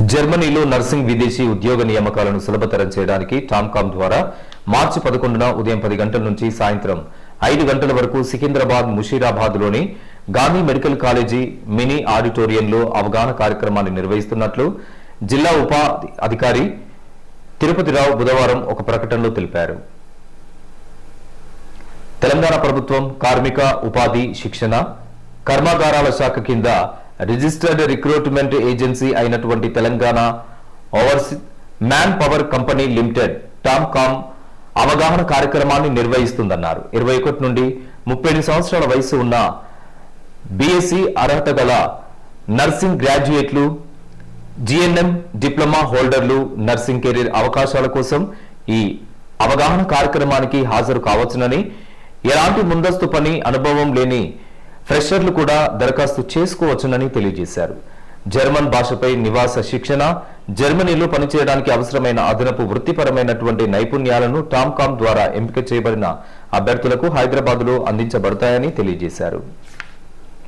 జర్మనీలో నర్సింగ్ విదేశీ ఉద్యోగ నియామకాలను సులభతరం చేయడానికి టామ్కామ్ ద్వారా మార్చి పదకొండున ఉదయం పది గంటల నుంచి సాయంత్రం ఐదు గంటల వరకు సికింద్రాబాద్ ముషీరాబాద్లోని గాంధీ మెడికల్ కాలేజీ మినీ ఆడిటోరియంలో అవగాహన కార్యక్రమాన్ని నిర్వహిస్తున్నట్లు జిల్లా ఉప అధికారి తిరుపతిరావు బుధవారం ఒక ప్రకటనలో తెలిపారు. తెలంగాణ ప్రభుత్వం కార్మిక ఉపాధి శిక్షణ కర్మాగారాల శాఖ కింద రిజిస్టర్డ్ రిక్రూట్మెంట్ ఏజెన్సీ అయినటువంటి Telangana oversea man power company limited TOMCOM అవగాహన కార్యక్రమాన్ని నిర్వహిస్తుందన్నారు. ఇరవై ఒకటి నుండి ముప్పై సంవత్సరాల వయసు ఉన్న బీఎస్సీ అర్హత గల నర్సింగ్ గ్రాడ్యుయేట్లు జిఎన్ఎం డిప్లొమా హోల్డర్లు నర్సింగ్ కెరీర్ అవకాశాల కోసం ఈ అవగాహన కార్యక్రమానికి హాజరు కావచ్చునని ఎలాంటి ముందస్తు పని అనుభవం లేని ఫ్రెషర్లు కూడా దరఖాస్తు చేసుకోవచ్చునని తెలియజేశారు. జర్మన్ భాషపై నివాస శిక్షణ జర్మనీలో పనిచేయడానికి అవసరమైన అదనపు వృత్తిపరమైనటువంటి నైపుణ్యాలను టామ్కామ్ ద్వారా ఎంపిక చేయబడిన అభ్యర్థులకు హైదరాబాద్లో అందించబడతాయని తెలియజేశారు.